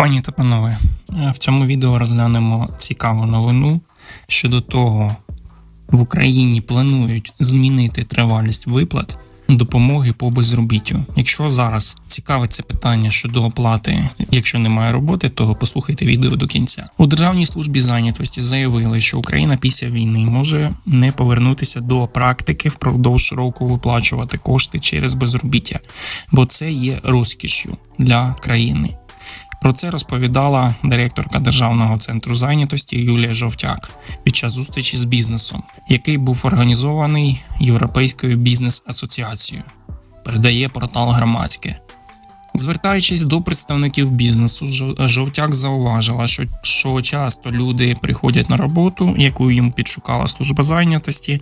Пані та панове, е, в цьому відео розглянемо цікаву новину щодо того, в Україні планують змінити тривалість виплат допомоги по безробіттю. Якщо зараз цікавить це питання щодо оплати, якщо немає роботи, то послухайте відео до кінця. У Державній службі зайнятості заявили, що Україна після війни може не повернутися до практики впродовж року виплачувати кошти через безробіття, бо це є розкішю для країни. Про це розповідала директорка Державного центру зайнятості Юлія Жовтяк під час зустрічі з бізнесом, який був організований Європейською бізнес-асоціацією. Передає портал громадське. Звертаючись до представників бізнесу, Жовтяк зауважила, що, що часто люди приходять на роботу, яку їм підшукала служба зайнятості,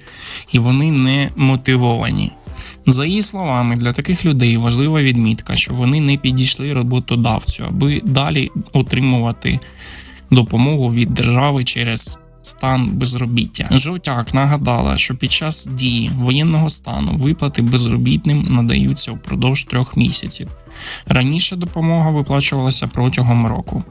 і вони не мотивовані. За її словами, для таких людей важлива відмітка, що вони не підійшли роботодавцю, аби далі отримувати допомогу від держави через стан безробіття. Жовтяк нагадала, що під час дії воєнного стану виплати безробітним надаються впродовж трьох місяців. Раніше допомога виплачувалася протягом року.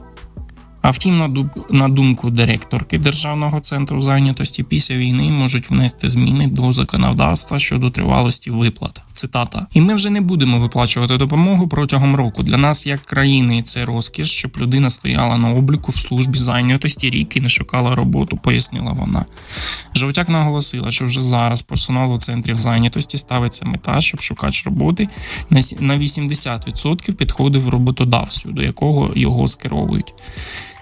А втім, на дум- на думку директорки Державного центру зайнятості, після війни можуть внести зміни до законодавства щодо тривалості виплат. Цитата: і ми вже не будемо виплачувати допомогу протягом року. Для нас, як країни, це розкіш, щоб людина стояла на обліку в службі зайнятості рік і не шукала роботу, пояснила вона. Жовтяк наголосила, що вже зараз персоналу центрів зайнятості ставиться мета, щоб шукач роботи на 80% підходив роботодавцю, до якого його скеровують.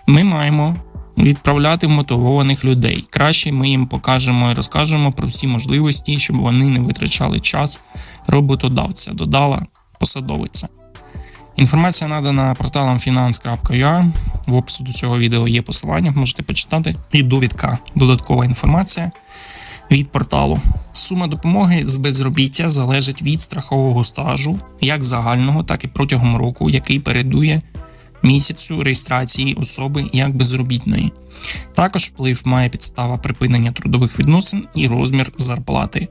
Ми маємо відправляти мотивованих людей. Краще ми їм покажемо і розкажемо про всі можливості, щоб вони не витрачали час роботодавця, додала посадовиця. Інформація надана порталом finance.ua. В опису до цього відео є посилання, можете почитати. І довідка, додаткова інформація від порталу. Сума допомоги з безробіття залежить від страхового стажу, як загального, так і протягом року, який передує місяцю реєстрації особи як безробітної. Також вплив має підстава припинення трудових відносин і розмір зарплати,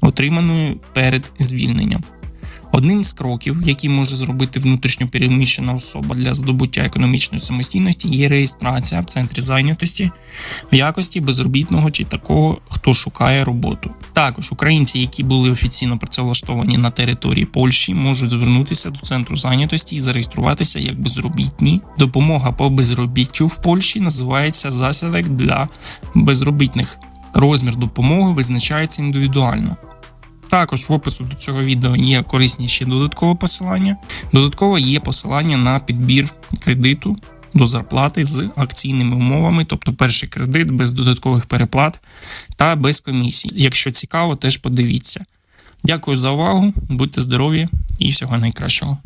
отриманої перед звільненням. Одним з кроків, які може зробити внутрішньо переміщена особа для здобуття економічної самостійності, є реєстрація в центрі зайнятості в якості безробітного чи такого, хто шукає роботу. Також українці, які були офіційно працевлаштовані на території Польщі, можуть звернутися до центру зайнятості і зареєструватися як безробітні. Допомога по безробіттю в Польщі називається засідок для безробітних. Розмір допомоги визначається індивідуально. Також в опису до цього відео є корисні ще додаткове посилання. Додатково є посилання на підбір кредиту до зарплати з акційними умовами, тобто перший кредит без додаткових переплат та без комісій. Якщо цікаво, теж подивіться. Дякую за увагу, будьте здорові і всього найкращого.